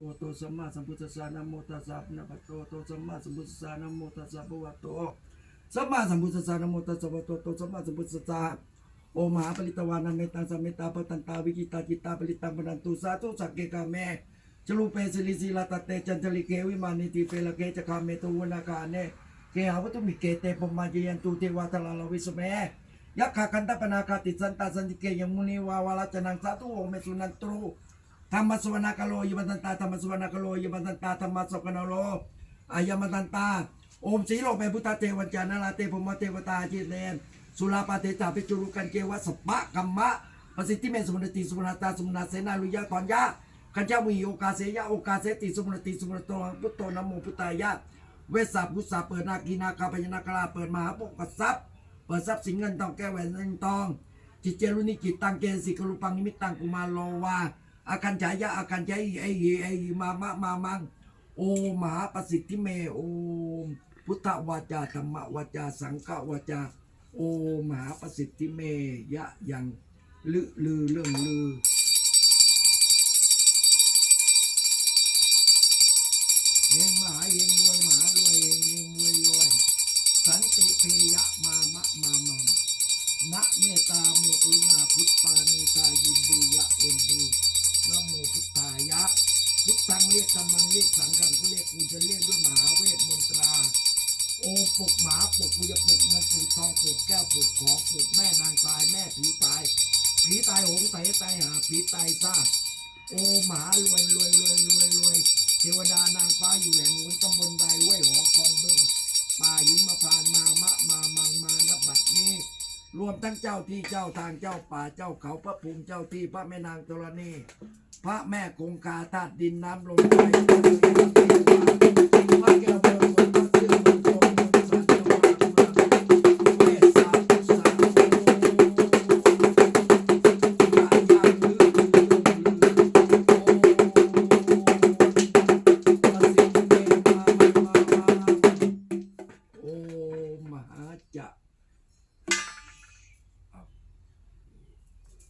โอโตสัมมาสัมพุทธัสสะนะโมตัสสะนะภะคะวะโตสัมมาสัมพุทธัสสะนะโมตัสสะภะวะโตสัมมาสัมพุทธัสสะนะโมตัสสะภะคะวะโตสัมมาสัมพุทธัสสะโอมหาปริตวานาเมตังสัมเมตตาปตันตาวิกิตาจิตตาปริตังปนันตุสาธุสักเกกาเมจรูเปสิลิสีลาตเตจันจลิเกวิมานิติเปลเกจคาเมตุวนาคาเนเกหาวัตุมิเกเตปมาเยยันตุเทวาทลาลวิสเมยักขากันตปนาคาติสันตาสันติเกยมุนีวาวาลาจนังสาธุโอเมสุนันตรู ธรรมสวนากโลยมันตันตาธรรมสวนากโลยมันตันตาธรรมสกนโลอายมันตันตาโอมสีโลกเป็นพุทธเทวันจานาลาเตพมเทวตาจิตเนนสุราปาเตจาปิจุรุกันเกวะสปะกัมมะปสิทธิเมสมุนติสมุนตาสมุนเสนาลุยะตอนยะขันเจ้ามีโอกาเสยะโอกาเสติสมุนติสมุนโตพุทโตนโมพุทธายะเวสสาพุทธาเปิดนาคีนาคาพยนาคราเปิดมหาปกทรัพย์เปิดทรัพย์สินเงินทองแก้วแหวนเงินทองจิตเจรุนิจิตตังเกณฑ์สิกรุปังนิมิตตังกุมารโลวา อาการฉายะอาการใจไอ้ไอ้มามะมามังโอมหาประสิทธิเมโอมพุทธวาจาธรรมวาจาสังฆวาจา โอมหาประสิทธิเมยะยังลือลือเรื่องลือเฮงมหาเฮงรวยมหารวยเฮงเฮงรวยรวยสันติเพยะมามะมามังนะเมตตาโมกุณาพุทธปานีตายินดียะ รียกสังฆังก็เรียกกูจะเรียกด้วยมหาเวทมนตรา โอปลุกหมาปลุกกูจะปลุกเงินปลุกทองปลุกแก้วปลุกของปลุกแม่นางตายแม่ผีตายผีตายโหงไตตายหาผีตายซ่าโอหมารวยรวยรวยรวยรวยเทวดานางฟ้าอยู่แห่งหนตำบลใดไว้หอกองเบิ้งป่าหญิงมาผ่านมามะมามังมานับบัดนี้ รวมทั้งเจ้าที่เจ้าทางเจ้าป่าเจ้าเขาพระภูมิเจ้าที่พระแม่นางธรณีพระแม่คงคาธาตุดินน้ำลมไฟ vai gravar.